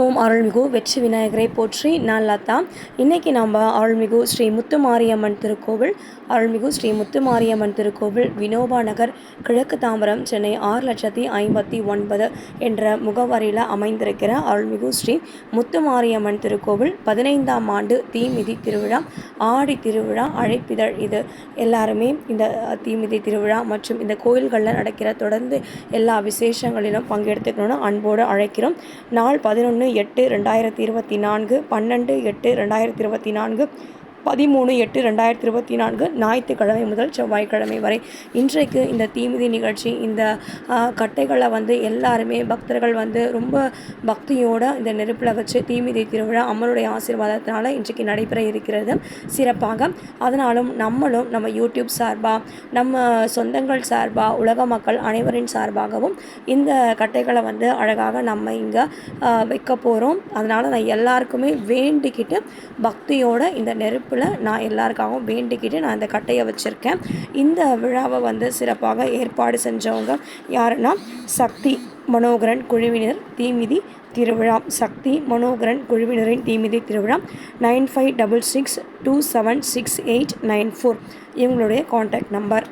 ஓம் அருள்மிகு வெற்றி விநாயகரை போற்றி நான் லதா. இன்றைக்கி நம்ம அருள்மிகு ஸ்ரீ முத்துமாரியம்மன் திருக்கோவில் அருள்மிகு ஸ்ரீ முத்துமாரியம்மன் திருக்கோவில் வினோபா நகர் கிழக்கு தாம்பரம் சென்னை ஆறு லட்சத்தி ஐம்பத்தி ஒன்பது என்ற முகவரியில் அமைந்திருக்கிற அருள்மிகு ஸ்ரீ முத்துமாரியம்மன் திருக்கோவில் பதினைந்தாம் ஆண்டு தீமிதி திருவிழா ஆடி திருவிழா அழைப்பிதழ் இது. எல்லாருமே இந்த தீமிதி திருவிழா மற்றும் இந்த கோயில்களில் நடக்கிற தொடர்ந்து எல்லா விசேஷங்களிலும் பங்கெடுத்துக்கணும்னு அன்போடு அழைக்கிறோம். நாள் பதினொன்று எட்டு ரெண்டாயிரத்தி இருபத்தி நான்கு பன்னெண்டு எட்டு ரெண்டாயிரத்தி இருபத்தி நான்கு பதிமூணு எட்டு ரெண்டாயிரத்தி இருபத்தி நான்கு ஞாயிற்றுக்கிழமை முதல் செவ்வாய்க்கிழமை வரை இன்றைக்கு இந்த தீமிதி நிகழ்ச்சி இந்த கட்டைகளை வந்து எல்லாருமே பக்தர்கள் வந்து ரொம்ப பக்தியோட இந்த நெருப்பில் வச்சு தீமிதி திருவிழா அம்மனுடைய ஆசீர்வாதத்தினால இன்றைக்கு நடைபெற இருக்கிறது சிறப்பாக. அதனாலும் நம்மளும் நம்ம யூடியூப் சார்பாக நம்ம சொந்தங்கள் சார்பாக உலக மக்கள் அனைவரின் சார்பாகவும் இந்த கட்டைகளை வந்து அழகாக நம்ம இங்கே வைக்க போகிறோம் அதனால் நான் எல்லாருக்குமே வேண்டிக்கிட்டு பக்தியோட இந்த நெருப்பு நெருப்பில் நான் எல்லாருக்காகவும் வேண்டிக்கிட்டு நான் இந்த கட்டையை வச்சுருக்கேன். இந்த விழாவை வந்து சிறப்பாக ஏற்பாடு செஞ்சவங்க யாருன்னா சக்தி மனோகரன் குழுவினர் தீமிதி திருவிழா. சக்தி மனோகரன் குழுவினரின் தீமிதி திருவிழா nine five double six two seven six eight nine four. இவங்களுடைய காண்டாக்ட் நம்பர்.